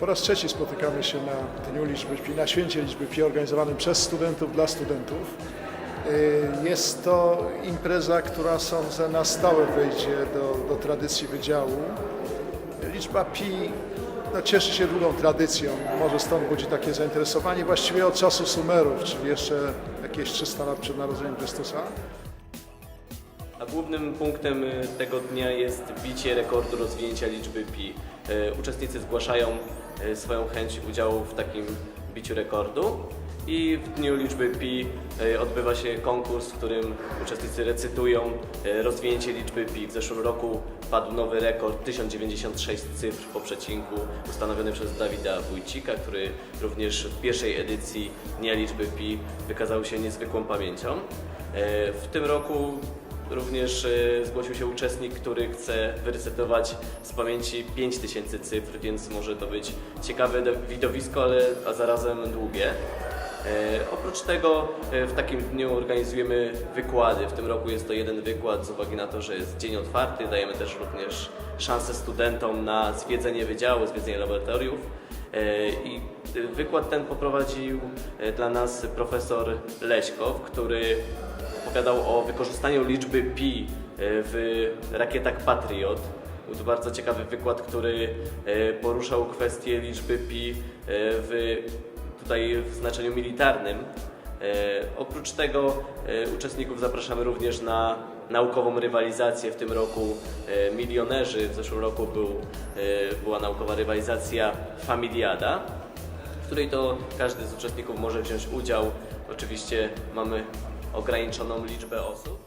Po raz trzeci spotykamy się na Dniu Liczby Pi, na Święcie Liczby Pi organizowanym przez studentów dla studentów. Y, Jest to impreza, która sądzę na stałe wejdzie do, do tradycji wydziału. Liczba pi no, cieszy się długą tradycją, może stąd budzi takie zainteresowanie właściwie od czasu Sumerów, czyli jeszcze jakieś 300 lat przed narodzeniem Chrystusa. A głównym punktem y, tego dnia jest bicie rekordu rozwinięcia liczby pi. Y, Uczestnicy zgłaszają y, swoją chęć udziału w takim biciu rekordu i w dniu liczby pi odbywa się konkurs, w którym uczestnicy recytują rozwinięcie liczby pi. W zeszłym roku padł nowy rekord 1096 cyfr po przecinku ustanowiony przez Dawida Wójcika, który również w pierwszej edycji Dnia Liczby Pi wykazał się niezwykłą pamięcią. W tym roku Również e, zgłosił się uczestnik, który chce wyrecytować z pamięci 5000 cyfr, więc może to być ciekawe widowisko, ale a zarazem długie. E, oprócz tego e, w takim dniu organizujemy wykłady. W tym roku jest to jeden wykład z uwagi na to, że jest dzień otwarty. Dajemy też również szansę studentom na zwiedzenie wydziału, zwiedzenie laboratoriów. I wykład ten poprowadził e, dla nas profesor Leśkow, który opowiadał o wykorzystaniu liczby pi e, w rakietach Patriot. Był to bardzo ciekawy wykład, który e, poruszał kwestię liczby pi w, tutaj w znaczeniu militarnym. Oprócz tego uczestników zapraszamy również na naukową rywalizację w tym roku milionerzy. W zeszłym roku był, była naukowa rywalizacja Familiada której to każdy z uczestników może wziąć udział. Oczywiście mamy ograniczoną liczbę osób.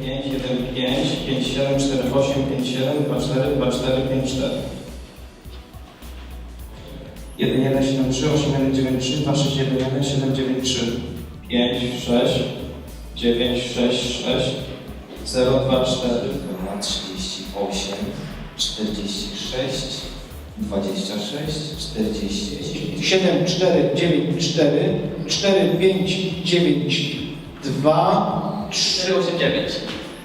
5, 1, 5, 5, 7, 4, 8, 5, 7, 2, 4, 2, 4, 5, 4. 1, 1, 7, 3, 8, 1, 9, 3, 2, 6, 1, 1, 7, 9, 3. 5, 6, 9, 6, 6, 0, 2, 4. na 38, 46, 26, 40. 7, 4, 9, 4, 4, 5, 9, 2, 4, 8, 9.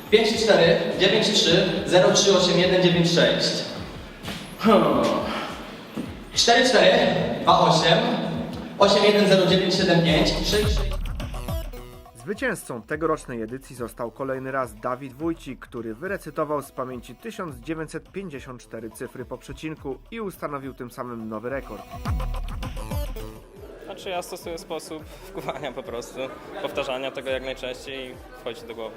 5, 4, 9, 3, 0, 3, 8, 1, 9, 6. Hmm. 4, 4, 2, 8, 8, 1, 0, 9, 7, 5, 6, 6. Zwycięzcą tegorocznej edycji został kolejny raz Dawid Wójcik, który wyrecytował z pamięci 1954 cyfry po przecinku i ustanowił tym samym nowy rekord. Znaczy ja stosuję sposób wkuwania po prostu, powtarzania tego jak najczęściej i wchodzi do głowy.